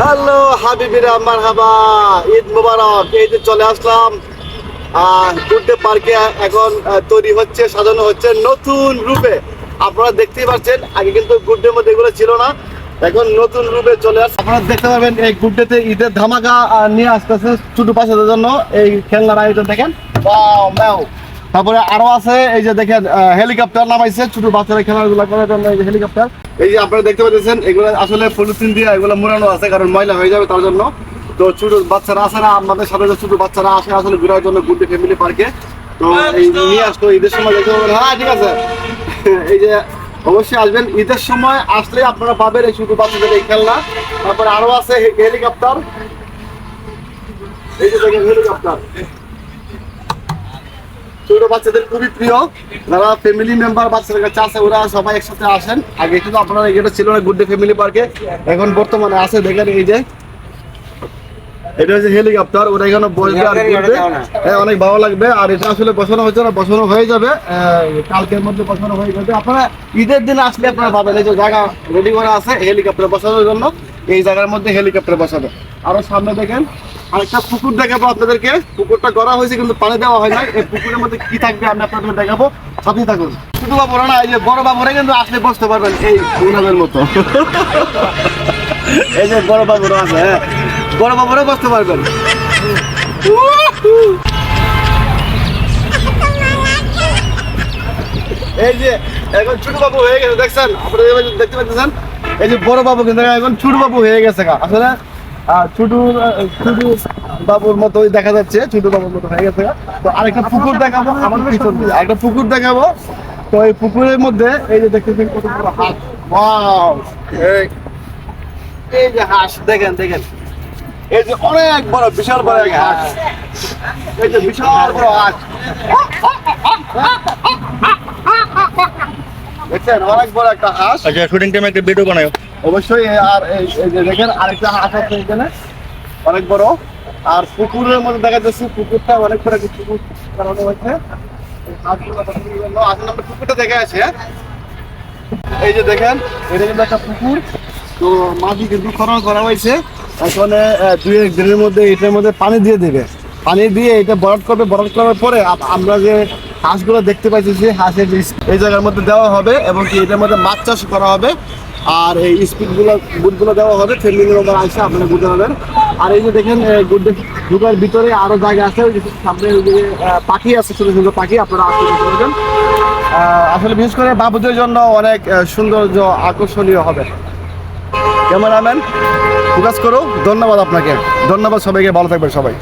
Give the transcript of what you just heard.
Hello হাবিবিরা মারহাবা ঈদ মোবারক এই যে চলে আসলাম। গুড্ডে পার্কে এখন তৈরি হচ্ছে সাজানো হচ্ছে নতুন রূপে। আপনারা দেখতেই পাচ্ছেন আগে কিন্তু গুড্ডের মধ্যে এগুলো ছিল না। এখন নতুন রূপে চলে আসছে। আপনারা দেখতে পাবেন এই গুড্ডেতে ঈদের ধামাকা নিয়ে আসতেছে ছোট বাচ্চাদের জন্য এই খেলনার আয়োজন দেখেন। Wow, wow. তারপরে আরও আছে, এই যে দেখেন হেলিকপ্টার নামাইছে, ছোট বাচ্চারা খেলাধুলা করার জন্য এই যে হেলিকপ্টার এই যে আপনারা দেখতে পাচ্ছেন, এগুলো আসলে পলিথিন দিয়ে এগুলো মোড়ানো আছে, কারণ ময়লা হয়ে যাবে তার জন্য। তো ছোট বাচ্চারা আছে না, আমাদের সাথে ছোট বাচ্চারা আসে, আসলে ঘোরার জন্য গুড্ডে ফ্যামিলি পার্কে তো এই নিয়ে আসতো ঈদের সময় দেখতে পাবেন হ্যাঁ ঠিক আছে। এই যে অবশ্যই আসবেন, ঈদের সময় আসলে আপনারা পাবেন এই ছোট বাচ্চাদের এই খেলনা। তারপরে আরও আছে হেলিকপ্টার এই যে দেখেন হেলিকপ্টার ছোট বাচ্চাদের খুবই প্রিয়। যারা ফ্যামিলি মেম্বার বাচ্চাদের কাছে আছে ওরা সবাই একসাথে আসেন। আগে কিন্তু আপনারা এটা ছিল না গুড্ডে ফ্যামিলি পার্কে এখন বর্তমানে আছে দেখেন এই যে। এটা হচ্ছে হেলিকপ্টার ওরা এখানে বসবে আর ঘুরবে হ্যাঁ, অনেক ভালো লাগবে। আর এটা আসলে বসানো হচ্ছে না বসানো হয়ে যাবে। কালকের মধ্যে বসানো হয়ে যাবে। আপনারা ঈদের দিন আসলে আপনারা পাবেন এই যে জায়গা রেডি করা আছে হেলিকপ্টার বসানোর জন্য এই জায়গার মধ্যে হেলিকপ্টার বসাবে আরও সামনে দেখেন, আরেকটা পুকুর দেখাবো আপনাদেরকে। পুকুরটা করা হয়েছে, কিন্তু পানি দেওয়া হয় না এই পুকুরের মধ্যে কি থাকবে আমি আপনাদের দেখাবো। সাথেই থাকুন। ছোট বাবুরা না, এই যে বড় বাবুরা কিন্তু আসলে বসতে পারবেন এই উনাদের মতো। এই যে বড় বাবুরা আছে হ্যাঁ। বড় বাবুরা বসতে পারবেন। এই যে, এখন ছোট বাবু হয়ে গেছে, দেখছেন? আপনারা দেখতে পাচ্ছেন? এই যে বড় বাবু কিন্তু এখন ছোট বাবু হয়ে গেছে আসলে ছোট ছোট বাবুর মতোই দেখা যাচ্ছে ছোট বাবুর মতো হয়ে গেছে। তো আরেকটা পুকুর দেখাবো আমার পিছন আরেকটা পুকুর দেখাবো। তো এই পুকুরের মধ্যে এই যে দেখতেছেন কত বড় হাঁস। ওয়াও এই এই যে হাঁস দেখেন দেখেন। এই যে অনেক বড় বিশাল বড় এক হাঁস। এই যে বিশাল বড় হাঁস। দেখছেন অনেক বড় একটা হাঁস আচ্ছা শুটিং টাইমে একটা ভিডিও বানাও অবশ্যই আর এই- যে দেখেন আরেকটা হাঁস আছে এখানে। অনেক বড়। আর পুকুরের মধ্যে দেখা যাচ্ছে পুকুরটা অনেক বড় একটা পুকুর বানানো হয়েছে। আসলে আমরা পুকুরটা দেখে আছি হ্যাঁ। এই যে দেখেন এটা কিন্তু একটা পুকুর। তো মাটি কিন্তু খনন করা হয়েছে। এখন দুই এক দিনের মধ্যে এটার মধ্যে পানি দিয়ে দেবে। পানি দিয়ে এটা বরফ করবে। বরফ করার পরে আমরা যে হাঁসগুলো দেখতে পাচ্ছি সেই হাঁসের যে এই জায়গার মধ্যে দেওয়া হবে এবং কি এটার মধ্যে মাছ চাষ করা হবে। আর এই স্পিডগুলো বুটগুলো দেওয়া হবে ফ্যামিলি মেম্বার আসে আপনারা বুঝতে পারবেন আর এই যে দেখেন গুড ঢুকার ভিতরে আরও জায়গা আছে যে সামনে পাখি আছে, ছোট ছোট পাখি, আপনারা আসতে পারবেন আসলে বিশেষ করে বাবুদের জন্য অনেক সৌন্দর্য আকর্ষণীয় হবে। ক্যামেরাম্যান, ফোকাস করো, ধন্যবাদ আপনাকে। ধন্যবাদ সবাইকে, ভালো থাকবেন সবাই।